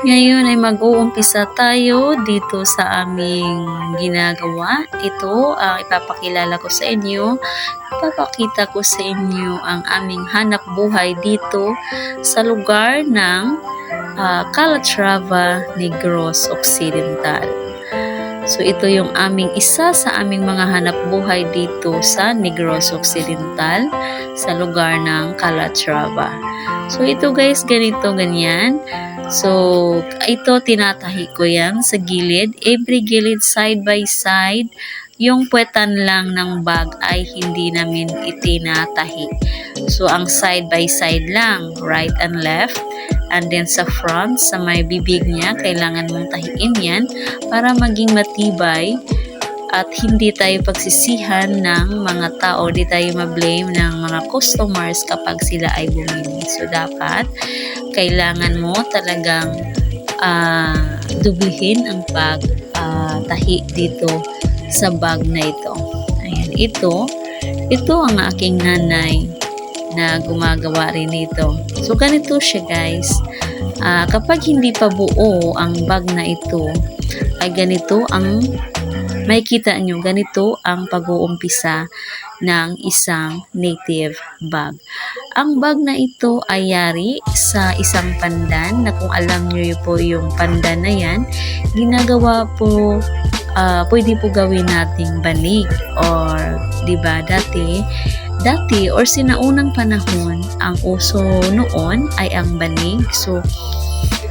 Ngayon ay mag-uumpisa tayo dito sa aming ginagawa. Ito, ah, ipapakilala ko sa inyo, ipapakita ko sa inyo ang aming hanap buhay dito sa lugar ng ah, Calatrava, Negros Occidental. So ito yung aming isa sa aming mga hanap buhay dito sa Negros Occidental sa lugar ng Calatrava. So ito guys, ganito ganyan. So ito tinatahi ko yan sa gilid. Every gilid side by side. Yung puwetan lang ng bag ay hindi namin itinatahi. So ang side by side lang, right and left. And then sa front, sa may bibig niya, kailangan mong tahiin yan para maging matibay at hindi tayo pagsisihan ng mga tao, di tayo ma-blame ng mga customers kapag sila ay bumili. So, dapat kailangan mo talagang ah, dublihin ang pag ah, tahi dito sa bag na ito. Ayan, ito, ito ang aking nanay na gumagawa rin nito. So, ganito siya guys. Ah, kapag hindi pa buo ang bag na ito, ay ganito ang makikita nyo, ganito ang pag-uumpisa ng isang native bag. Ang bag na ito ay yari sa isang pandan na kung alam nyo po yung pandan na yan, ginagawa po, ah, pwede po gawin nating banig or 'di ba dati dati or sinaunang panahon ang uso noon ay ang banig so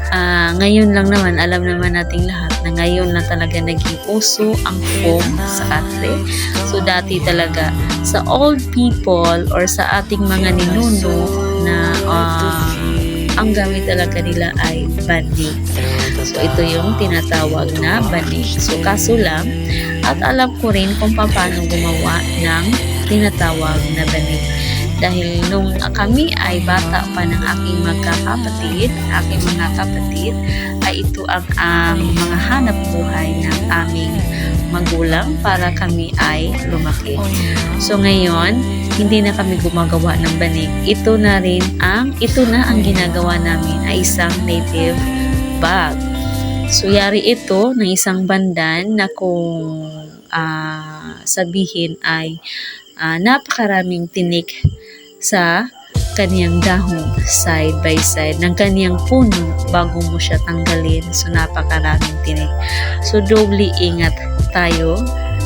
Ah, ngayon lang naman, alam naman nating lahat na ngayon lang talaga naging uso ang foam sa katre. So, dati talaga, sa old people or sa ating mga ninuno na ah, ang gamit talaga nila ay banig. So, ito yung tinatawag na banig. So, kaso lang, at alam ko rin kung paano gumawa ng tinatawag na banig dahil nung kami ay bata pa ng aking magkakapatid, aking mga kapatid, ay ito ang ang mga hanap buhay ng aming magulang para kami ay lumaki. So ngayon, hindi na kami gumagawa ng banig. Ito na rin ang, ito na ang ginagawa namin ay isang native bag. So yari ito ng isang bandan na kung ah, sabihin ay ah, napakaraming tinik sa kaniyang dahon side by side ng kaniyang puno bago mo siya tanggalin. So, napakaraming tinik. So, doble ingat tayo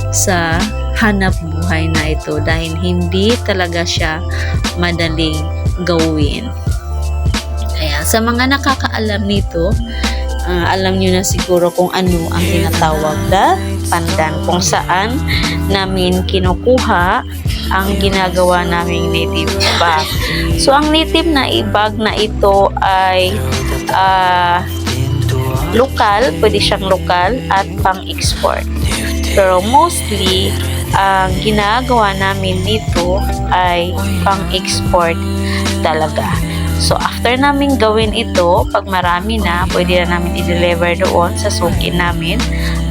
sa hanap buhay na ito dahil hindi talaga siya madaling gawin. Kaya, sa mga nakakaalam nito, ah, alam nyo na siguro kung ano ang tinatawag na pandan kung saan namin kinukuha ang ginagawa naming native bag. So, ang native na bag na ito ay ah, lokal, pwede siyang lokal at pang-export. Pero mostly, ang ginagawa namin nito ay pang-export talaga. So, after namin gawin ito, pag marami na, pwede na namin i-deliver doon sa suki namin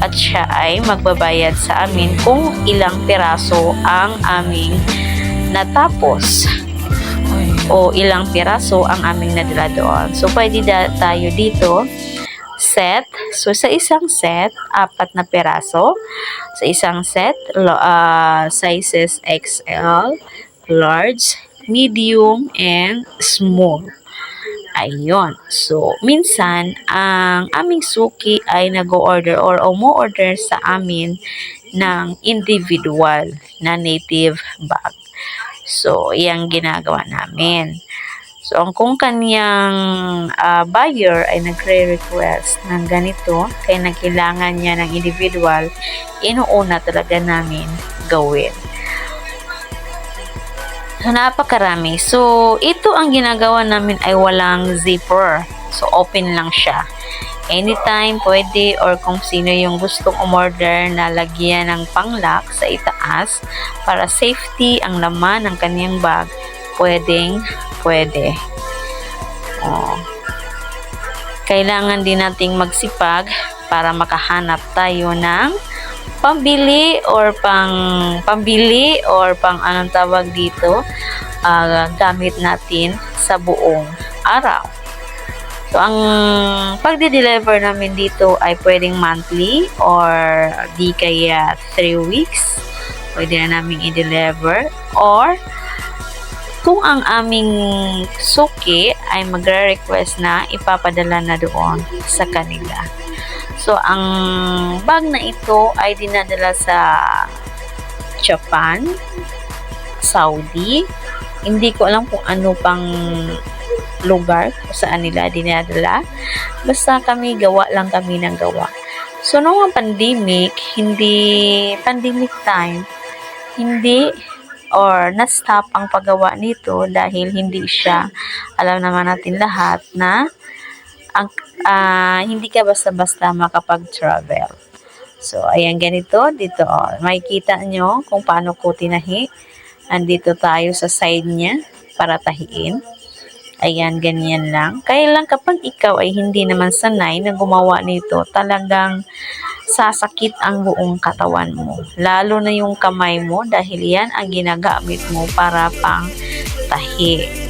at siya ay magbabayad sa amin kung ilang piraso ang aming natapos o ilang piraso ang aming nadala doon. So, pwede tayo dito set. So, sa isang set, apat na piraso. Sa isang set, ah, sizes XL, large, medium, and small. Ayun. So, minsan, ang aming suki ay nag-order or umu-order sa amin ng individual na native bag. So, iyang ginagawa namin. So, ang kung kanyang ah, buyer ay nagre-request ng ganito, kaya nagkailangan niya ng individual, inuuna talaga namin gawin. Napakarami. So, ito ang ginagawa namin ay walang zipper. So, open lang siya. Anytime, pwede, or kung sino yung gustong umorder na lagyan ng panglock sa itaas para safety ang laman ng kanyang bag, pwedeng, pwede. Oh. Kailangan din nating magsipag para makahanap tayo ng pambili or pang pambili or pang anong tawag dito ah, gamit natin sa buong araw. So, ang pagdi-deliver namin dito ay pwedeng monthly or di kaya 3 weeks. Pwede na namin i-deliver. Or, kung ang aming suki ay magre-request na ipapadala na doon sa kanila. So, ang bag na ito ay dinadala sa Japan, Saudi, hindi ko alam kung ano pang lugar kung saan nila dinadala. Basta kami, gawa lang kami ng gawa. So, noong pandemic, hindi, pandemic time, hindi or na-stop ang paggawa nito dahil hindi siya, alam naman natin lahat na ang, ah, hindi ka basta-basta makapag-travel. So, ayan ganito. Dito, oh, makikita nyo kung paano ko tinahi. Andito tayo sa side niya para tahiin. Ayan, ganyan lang. Kaya lang kapag ikaw ay hindi naman sanay na gumawa nito, talagang sasakit ang buong katawan mo. Lalo na yung kamay mo dahil yan ang ginagamit mo para pang tahi.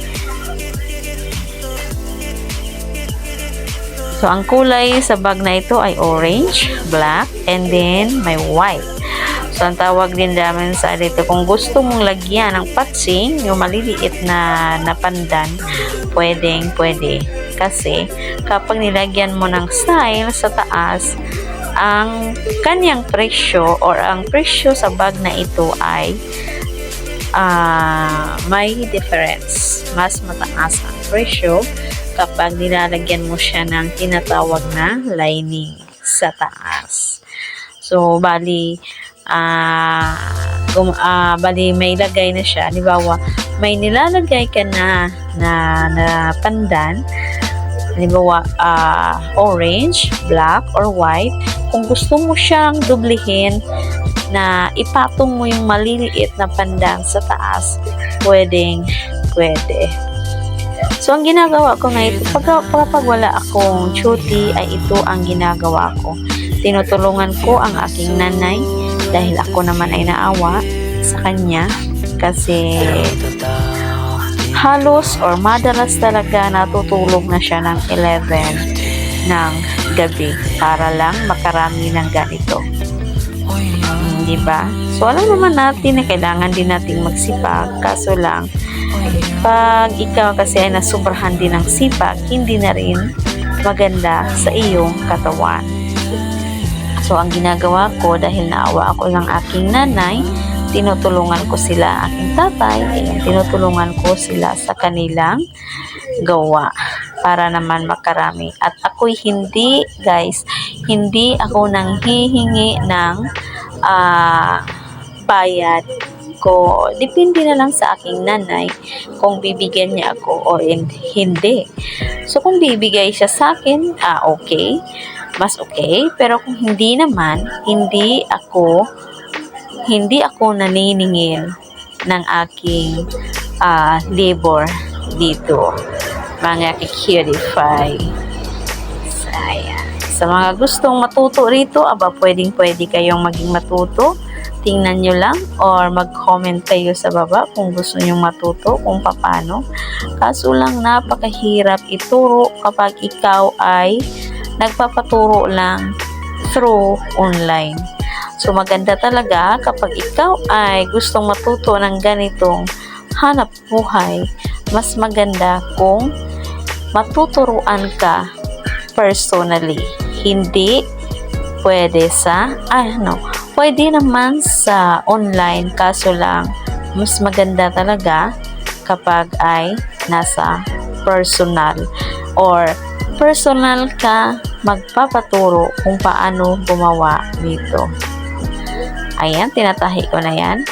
So, ang kulay sa bag na ito ay orange, black, and then may white. So, ang tawag din namin sa dito, kung gusto mong lagyan ng patsing, yung maliliit na napandan, pwedeng, pwede. Kasi, kapag nilagyan mo ng style sa taas, ang kanyang presyo or ang presyo sa bag na ito ay ah, may difference. Mas mataas ang presyo kapag nilalagyan mo siya ng tinatawag na lining sa taas. So, bali, ah, gum- ah, bali may lagay na siya. Halimbawa, may nilalagay ka na na, na pandan, halimbawa, ah, orange, black, or white. Kung gusto mo siyang dublihin na ipatong mo yung maliliit na pandan sa taas, pwedeng, pwede. So, ang ginagawa ko ito, pag, kapag wala akong duty, ay ito ang ginagawa ko. Tinutulungan ko ang aking nanay dahil ako naman ay naawa sa kanya kasi halos or madalas talaga natutulog na siya ng 11 ng gabi para lang makarami ng ganito. Di ba? So, alam naman natin na kailangan din nating magsipag. Kaso lang, pag ikaw kasi ay nasubrahan din ng sipag, hindi na rin maganda sa iyong katawan. So, ang ginagawa ko dahil naawa ako ng aking nanay, tinutulungan ko sila, aking tatay, ayan, tinutulungan ko sila sa kanilang gawa para naman makarami. At ako'y hindi, guys, hindi ako nang hihingi ng ah, bayad ko. Depende na lang sa aking nanay kung bibigyan niya ako o hin- hindi. So, kung bibigay siya sa akin, ah, okay. Mas okay. Pero kung hindi naman, hindi ako hindi ako naniningil ng aking ah, labor dito. Mga kikirify. Sayang. Sa mga gustong matuto rito, aba pwedeng pwede kayong maging matuto. Tingnan nyo lang or mag-comment kayo sa baba kung gusto nyo matuto kung paano. Kaso lang napakahirap ituro kapag ikaw ay nagpapaturo lang through online. So maganda talaga kapag ikaw ay gustong matuto ng ganitong hanap buhay, mas maganda kung matuturuan ka personally. Hindi pwede sa, ano, pwede naman sa online kaso lang mas maganda talaga kapag ay nasa personal or personal ka magpapaturo kung paano gumawa nito. Ayan, tinatahi ko na yan.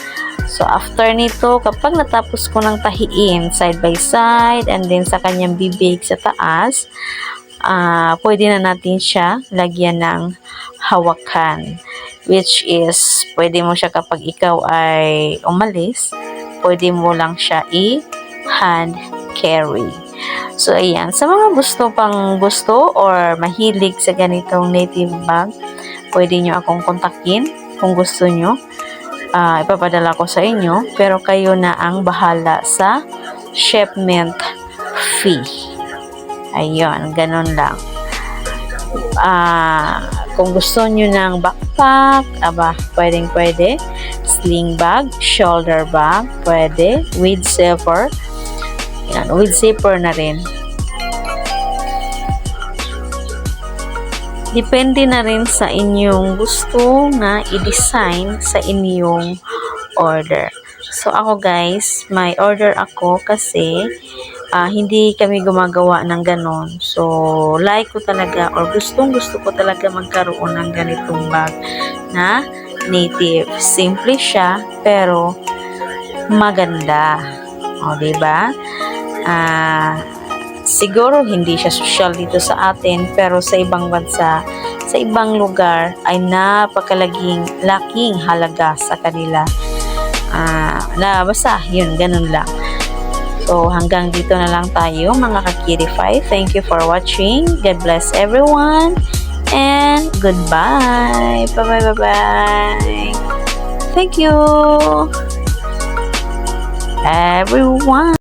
So, after nito, kapag natapos ko ng tahiin side by side and then sa kanyang bibig sa taas, ah pwede na natin siya lagyan ng hawakan. Which is, pwede mo siya kapag ikaw ay umalis, pwede mo lang siya i-hand carry. So, ayan. Sa mga gusto pang gusto or mahilig sa ganitong native bag, pwede nyo akong kontakin kung gusto nyo. Ah, ipapadala ko sa inyo. Pero kayo na ang bahala sa shipment fee. Ayun, ganun lang. Ah, kung gusto nyo ng backpack, aba, pwedeng pwede. Sling bag, shoulder bag, pwede. With zipper. Yan, with zipper na rin. Depende na rin sa inyong gusto na i-design sa inyong order. So ako guys, may order ako kasi ah, hindi kami gumagawa ng ganon. So like ko talaga or gustong gusto ko talaga magkaroon ng ganitong bag na native. Simple siya pero maganda. O, di ba? Ah, siguro hindi siya social dito sa atin pero sa ibang bansa, sa ibang lugar ay napakalaging laking halaga sa kanila. Ah, na basta yun, ganun lang. So, hanggang dito na lang tayo mga kakirify. Thank you for watching. God bless everyone. And goodbye. Bye-bye, bye-bye. Thank you. Everyone.